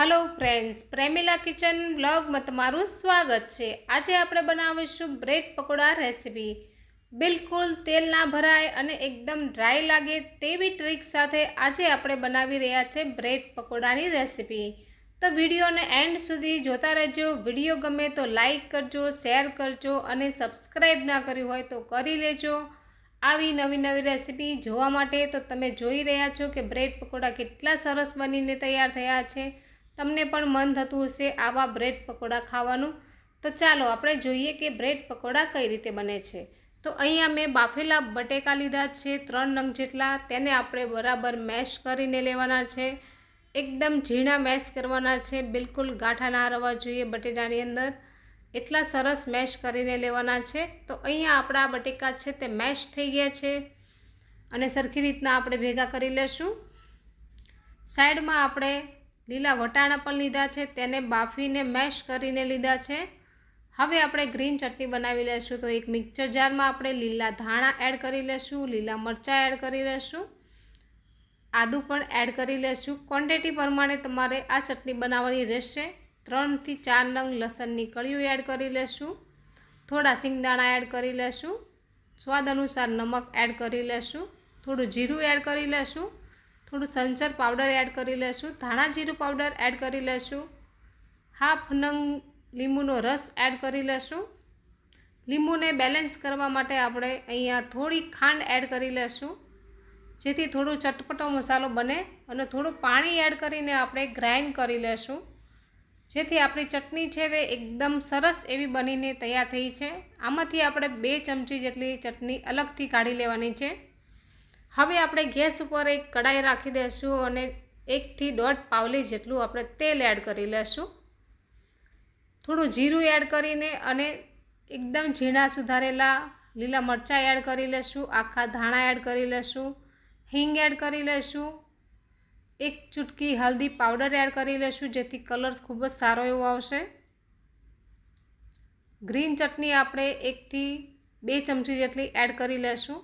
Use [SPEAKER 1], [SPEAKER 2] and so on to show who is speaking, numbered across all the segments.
[SPEAKER 1] Hello friends પ્રેમિલા kitchen બ્લોગમાં તમારું સ્વાગત છે. આજે આપણે બનાવીશું બ્રેડ પકોડા રેસીપી. બિલકુલ તેલ ના ભરાય અને એકદમ ડ્રાય લાગે તેવી ટ્રીક સાથે આજે આપણે બનાવી રહ્યા છે બ્રેડ પકોડાની રેસીપી. તો વિડીયોને એન્ડ સુધી જોતા રહેજો. વીડિયો ગમે તો લાઈક કરજો શેર કરજો અને સબસ્ક્રાઈબ ના કર્યું હોય તો કરી લેજો. આવી નવી નવી રેસીપી જોવા માટે તો તમે જોઈ રહ્યા છો કે બ્રેડ પકોડા કેટલા સરસ બનીને તૈયાર થયા છે. તમને પણ મન થતું હશે આવા બ્રેડ પકોડા ખાવાનું. તો ચાલો આપણે જોઈએ કે બ્રેડ પકોડા કઈ રીતે બને છે. તો અહીંયા મેં બાફેલા બટેકા લીધા છે, ત્રણ નંગ જેટલા. તેને આપણે બરાબર મેશ કરીને લેવાના છે. એકદમ ઝીણા મેશ કરવાના છે. બિલકુલ ગાંઠા ના રહેવા જોઈએ બટેટાની અંદર. એટલા સરસ મેશ કરીને લેવાના છે. તો અહીંયા આપણા બટેકા છે તે મેશ થઈ ગયા છે. અને સરખી રીતના આપણે ભેગા કરી લેશું. સાઈડમાં આપણે લીલા વટાણા પણ લીધા છે, તેને બાફીને મેશ કરીને લીધા છે. હવે આપણે ગ્રીન ચટણી બનાવી લેશું, તો એક મિક્સર જારમાં આપણે લીલા ધાણા એડ કરી લેશું, લીલા મરચાં એડ કરી લેશું, આદું પણ એડ કરી લેશું. ક્વોન્ટિટી પ્રમાણે તમારે આ ચટણી બનાવવાની રહેશે. ત્રણથી ચાર નંગ લસણની કળીઓ એડ કરી લેશું, થોડા સિંગદાણા એડ કરી લેશું, સ્વાદ અનુસાર નમક એડ કરી લેશું, થોડું જીરું એડ કરી લેશું થોડું સંચર પાવડર એડ કરી લેશું, ધાણા જીરું પાવડર એડ કરી લેશું, હાફ નંગ લીંબુનો રસ એડ કરી લેશું. લીંબુને બેલેન્સ કરવા માટે આપણે અહીંયા થોડી ખાંડ એડ કરી લેશું, જેથી થોડું ચટપટો મસાલો બને અને થોડું પાણી એડ કરીને આપણે ગ્રાઇન્ડ કરી લેશું. જેથી આપણી ચટણી છે તે એકદમ સરસ એવી બનીને તૈયાર થઈ છે. આમાંથી આપણે બે ચમચી જેટલી ચટણી અલગથી કાઢી લેવાની છે. હવે આપણે ગેસ ઉપર એક કડાઈ રાખી દઈશું અને એકથી દોઢ પાવલી જેટલું આપણે તેલ એડ કરી લેશું. થોડું જીરું એડ કરીને અને એકદમ ઝીણા સુધારેલા લીલા મરચાં એડ કરી લેશું, આખા ધાણા એડ કરી લેશું, હિંગ એડ કરી લેશું, એક ચૂટકી હલ્દી પાવડર એડ કરી લેશું જેથી કલર ખૂબ જ સારો એવો આવશે. ગ્રીન ચટણી આપણે એકથી બે ચમચી જેટલી એડ કરી લેશું.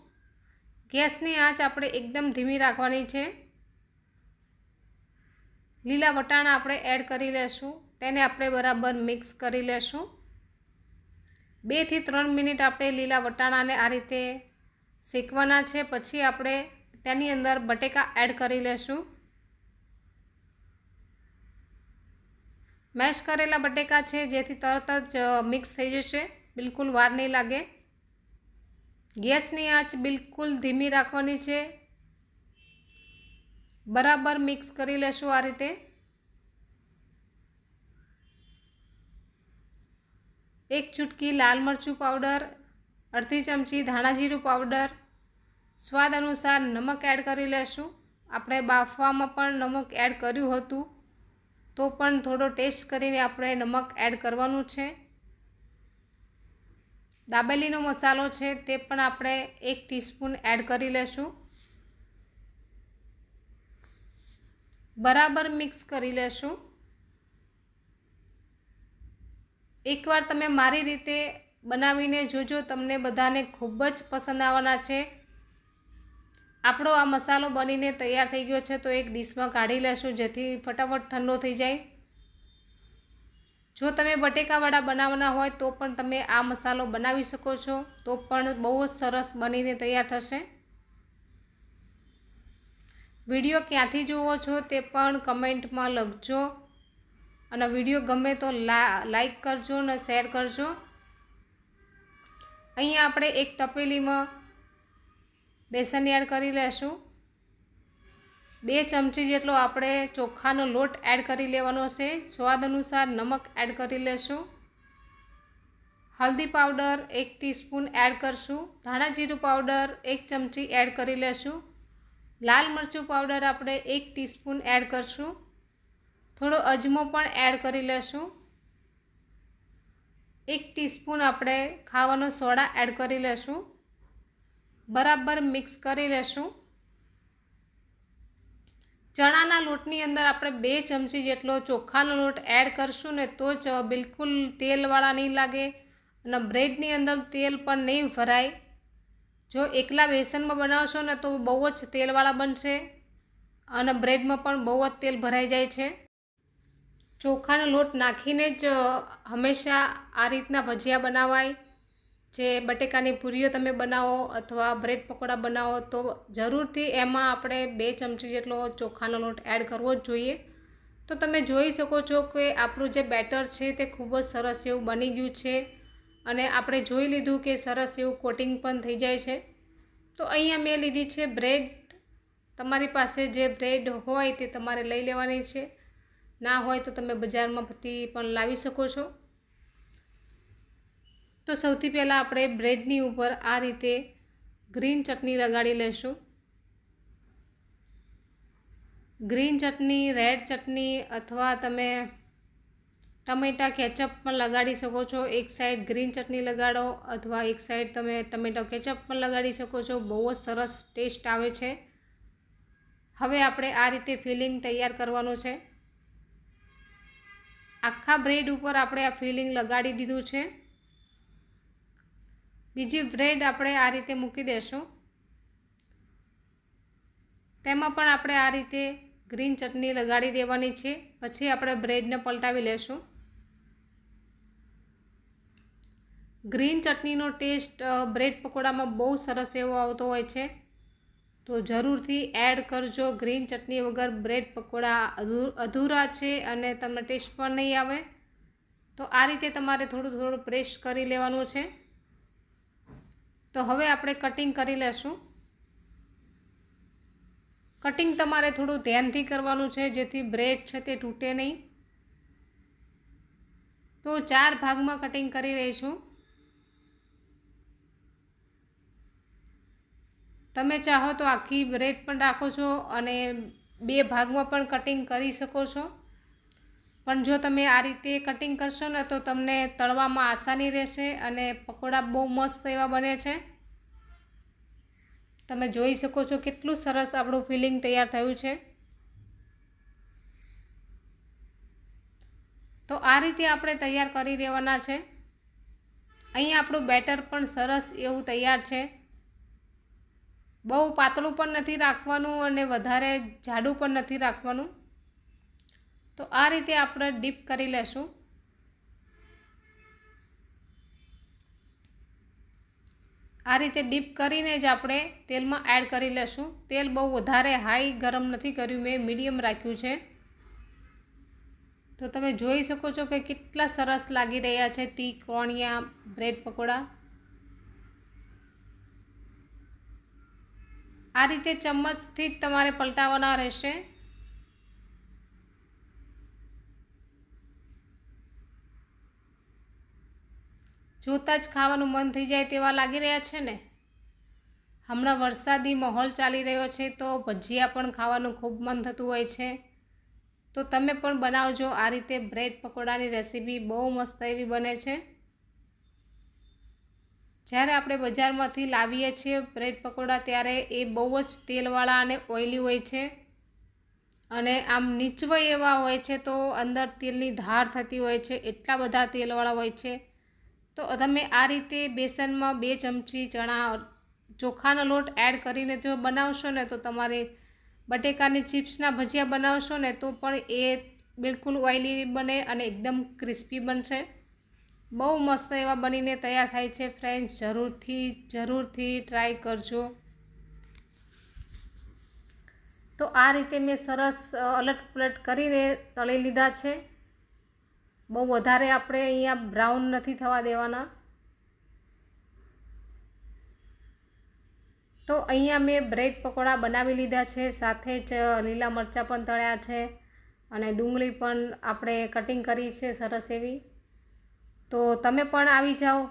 [SPEAKER 1] ગેસની આંચ આપણે એકદમ ધીમી રાખવાની છે. લીલા વટાણા આપણે એડ કરી લેશું. તેને આપણે બરાબર મિક્સ કરી લેશું. બેથી ત્રણ મિનિટ આપણે લીલા વટાણાને આ રીતે શેકવાના છે. પછી આપણે તેની અંદર બટેકા એડ કરી લેશું. મેશ કરેલા બટેકા છે જેથી તરત જ મિક્સ થઈ જશે. બિલકુલ વાર નહીં લાગે. ગેસની આંચ બિલકુલ ધીમી રાખવાની છે. બરાબર મિક્સ કરી લેશું આ રીતે. એક ચૂટકી લાલ મરચું પાવડર, અડધી ચમચી ધાણા જીરું પાવડર, સ્વાદ અનુસાર નમક એડ કરી લેશું. આપણે બાફવામાં પણ નમક એડ કર્યું હતું, તો પણ થોડો ટેસ્ટ કરીને આપણે નમક એડ કરવાનું છે. દાબેલીનો મસાલો છે તે પણ આપણે એક ટીસ્પૂન એડ કરી લેશું. બરાબર મિક્સ કરી લેશું. એકવાર તમે મારી રીતે બનાવીને જોજો, તમને બધાને ખૂબ જ પસંદ આવવાના છે. આપણો આ મસાલો બનીને તૈયાર થઈ ગયો છે, તો એક ડીશમાં કાઢી લેશું, જેથી ફટાફટ ઠંડો થઈ જાય. જો તમે બટેકાવાળા બનાવવાના હોય તો પણ તમે આ મસાલો બનાવી શકો છો. તો પણ બહુ જ સરસ બનીને તૈયાર થશે. વીડિયો ક્યાંથી જુઓ છો તે પણ કમેન્ટમાં લખજો. અને વીડિયો ગમે તો લાઈક કરજો અને શેર કરજો. અહીંયા આપણે એક તપેલીમાં બેસન એડ કરી લેશું. બે ચમચી જેટલો આપણે ચોખાનો લોટ એડ કરી લેવાનો છે. સ્વાદ અનુસાર નમક એડ કરી લેશું. હલ્દી પાવડર એક ટીસ્પૂન એડ કરશું. ધાણા જીરું પાવડર એક ચમચી એડ કરી લેશું. લાલ મરચું પાવડર આપણે એક ટીસ્પૂન એડ કરશું. થોડો અજમો પણ એડ કરી લેશું. એક ટીસ્પૂન આપણે ખાવાનો સોડા એડ કરી લેશું. બરાબર મિક્સ કરી લેશું. ચણાના લોટની અંદર આપણે બે ચમચી જેટલો ચોખાનો લોટ એડ કરશું ને તો જ બિલકુલ તેલવાળા નહીં લાગે અને બ્રેડની અંદર તેલ પણ નહીં ભરાય. જો એકલા બેસનમાં બનાવશો ને તો બહુ જ તેલવાળા બનશે અને બ્રેડમાં પણ બહુ જ તેલ ભરાઈ જાય છે. ચોખાનો લોટ નાખીને જ હંમેશા આ રીતના ભજીયા બનાવાય. જે બટેકાની પૂરીઓ તમે બનાવો અથવા બ્રેડ પકોડા બનાવો તો જરૂરથી એમાં આપણે બે ચમચી જેટલો ચોખાનો લોટ એડ કરવો જ જોઈએ. તો તમે જોઈ શકો છો કે આપણું જે બેટર છે તે ખૂબ જ સરસ એવું બની ગયું છે અને આપણે જોઈ લીધું કે સરસ એવું કોટિંગ પણ થઈ જાય છે. તો અહીંયા મેં લીધી છે બ્રેડ. તમારી પાસે જે બ્રેડ હોય તે તમારે લઈ લેવાની છે. ના હોય તો તમે બજારમાંથી પણ લાવી શકો છો. તો સૌથી પહેલાં આપણે બ્રેડની ઉપર આ રીતે ગ્રીન ચટણી લગાડી લઈશું ગ્રીન ચટણી, રેડ ચટણી અથવા તમે ટમેટા કેચઅપ પણ લગાડી શકો છો. એક સાઈડ ગ્રીન ચટણી લગાડો અથવા એક સાઈડ તમે ટમેટો કેચઅપ પણ લગાડી શકો છો. બહુ જ સરસ ટેસ્ટ આવે છે. હવે આપણે આ રીતે ફિલિંગ તૈયાર કરવાનું છે. આખા બ્રેડ ઉપર આપણે આ ફિલિંગ લગાડી દીધું છે. બીજી બ્રેડ આપણે આ રીતે મૂકી દેશું. તેમાં પણ આપણે આ રીતે ગ્રીન ચટણી લગાડી દેવાની છે. પછી આપણે બ્રેડને પલટાવી લેશું. ગ્રીન ચટણીનો ટેસ્ટ બ્રેડ પકોડામાં બહુ સરસ એવો આવતો હોય છે. તો જરૂરથી એડ કરજો. ગ્રીન ચટણી વગર બ્રેડ પકોડા અધૂરા છે અને તમને ટેસ્ટ પણ નહીં આવે. તો આ રીતે તમારે થોડું થોડું પ્રેસ કરી લેવાનું છે. તો હવે આપણે કટિંગ કરી લેશું. કટિંગ તમારે થોડું ધ્યાનથી કરવાનું છે, જેથી બ્રેડ છે તે તૂટે નહીં. તો ચાર ભાગમાં કટિંગ કરી રહી છું તમે ચાહો તો આખી બ્રેડ પણ રાખો છો અને બે ભાગમાં પણ કટિંગ કરી શકો છો. પણ જો તમે આ રીતે કટિંગ કરશો ને તો તમને તળવામાં આસાની રહેશે અને પકોડા બહુ મસ્ત એવા બને છે. તમે જોઈ શકો છો કેટલું સરસ આપણું ફિલિંગ તૈયાર થયું છે. તો આ રીતે આપણે તૈયાર કરી દેવાના છે. અહીં આપણું બેટર પણ સરસ એવું તૈયાર છે. બહુ પાતળું પણ નથી રાખવાનું અને વધારે જાડું પણ નથી રાખવાનું. તો આ રીતે આપણે ડીપ કરી લેશું. આ રીતે ડીપ કરીને જ આપણે તેલમાં એડ કરી લેશું. તેલ બહુ વધારે હાઈ ગરમ નથી કર્યું. મેં મીડિયમ રાખ્યું છે. તો તમે જોઈ શકો છો કે કેટલા સરસ લાગી રહ્યા છે તી કોણિયા બ્રેડ પકોડા. આ રીતે ચમચથી જ તમારે પલટાવવાના રહેશે. જોતાં જ ખાવાનું મન થઈ જાય તેવા લાગી રહ્યા છે ને? હમણાં વરસાદી માહોલ ચાલી રહ્યો છે તો ભજીયા પણ ખાવાનું ખૂબ મન થતું હોય છે. તો તમે પણ બનાવજો, આ રીતે બ્રેડ પકોડાની રેસીપી બહુ મસ્ત એવી બને છે. જ્યારે આપણે બજારમાંથી લાવીએ છીએ બ્રેડ પકોડા ત્યારે એ બહુ જ તેલવાળા અને ઓઇલી હોય છે. અને આમ નીચવય એવા હોય છે તો અંદર તેલની ધાર થતી હોય છે, એટલા બધા તેલવાળા હોય છે. તો તમે આ રીતે બેસનમાં બે ચમચી ચણા ચોખાનો લોટ એડ કરીને જો બનાવશો ને તો તમારે બટેકાની ચિપ્સના ભજીયા બનાવશો ને તો પણ એ બિલકુલ ઓઇલી બને અને એકદમ ક્રિસ્પી બનશે. બહુ મસ્ત એવા બનીને તૈયાર થાય છે ફ્રેન્ડ્સ, જરૂરથી જરૂરથી ટ્રાય કરજો. તો આ રીતે મેં સરસ અલટ પલટ કરીને તળી લીધા છે. બહુ વધારે આપણે અહીંયા બ્રાઉન નથી થવા દેવાના. તો અહીંયા મેં બ્રેડ પકોડા બનાવી લીધા છે, સાથે જ લીલા મરચાં પણ તળ્યા છે અને ડુંગળી પણ આપણે કટિંગ કરી છે સરસ એવી. તો તમે પણ આવી જાઓ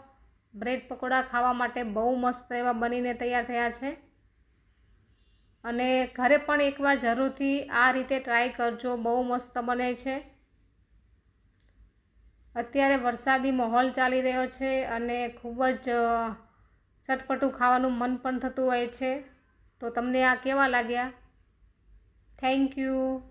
[SPEAKER 1] બ્રેડ પકોડા ખાવા માટે બહુ મસ્ત એવા બનીને તૈયાર થયા છે. અને ઘરે પણ એકવાર જરૂરથી આ રીતે ટ્રાય કરજો, બહુ મસ્ત બને છે. અત્યારે વરસાદી માહોલ ચાલી રહ્યો છે અને ખૂબ જ ચટપટું ખાવાનું મન પણ થતું હોય છે. તો તમને આ કેવા લાગ્યા? Thank you